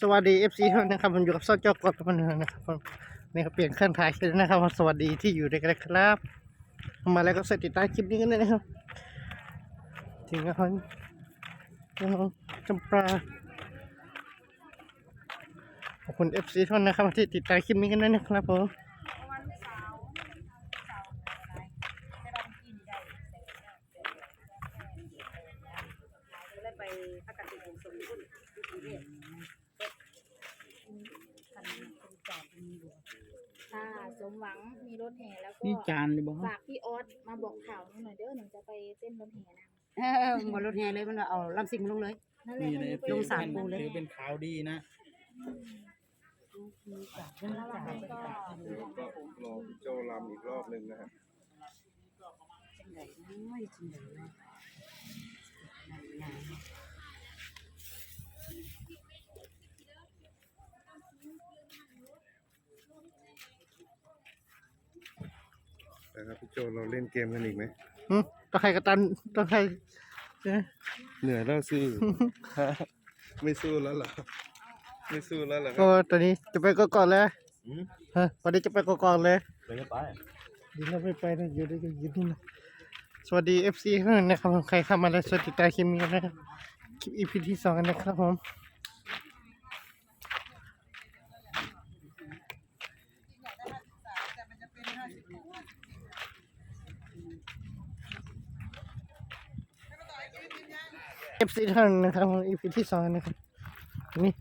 สวัสดี FC ทุกท่านนะครับผมอยู่กับซ่อจอกอดมันงนะครับผมนี่ก็เปลี่ยนเครื่องถ่ายเลยนะครับสวัสดีที่อยู่ด้วยกันครับ มาแล้วก็สติดตามคลิปนี้กันเลยนะครับถึงนะครับน้องจำปาขอบคุณ FC ทุกท่านนะครับที่ติดตามคลิปนี้กันด้วยนะครับผมเพราะว่าลูกกสาวอะไรแต่ว่ามันกินได้เลยไปพักกันที่สมบูรณ์ที่กรุงเทพคันเป็นจอดมีอยู่ ค่ะสมหวังมีรถแห่แล้วก็นี่จานเลยบ่ฝากพี่ออสมาบอกข่าวหน่อยเด้อหนูจะไปเต้นรถแห่นะเออหมดรถแห่เลยมันว่าเอาลำซิงมาลงเลย นั่นแหละนี่เลยให้หนูลงไปสามปูเลย ถือเป็นข่าวดีนะระหว่างนี้ก็รอพี่โจลำอีกรอบหนึ่งนะครับจังไดน้อยจังไดเนาะ นะครับพี่โจเราเล่นเกมกันอีกไหมหึต้องใครกระตันต้องใครเอ๊ะเหนื่อยแล้วสู้ไม่สู้แล้วเหรอไม่สู้แล้วเหรอคก็รับตอนนี้จะไปก็ก่อนเลยอืมฮะวันนี้จะไปก็ก่อนเลยไปก็ไปดีแล้วไม่ไปนะอยู่ด้วยกันอยู่นี่นะสวัสดี FC ทุกท่านนะครับผมใครเข้ามาแล้วสวัสดีตามคลิปนี้กันนะครับคลิป EP ที่สองกันนะครับผม เอฟซีท่านนะครับอีพีที่สองนะครับนี่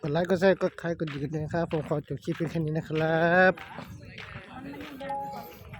กดไลค์ก็แชร์กดใครกดดีกันนะครับ ผมขอจบคลิปเป็นแค่นี้นะครับ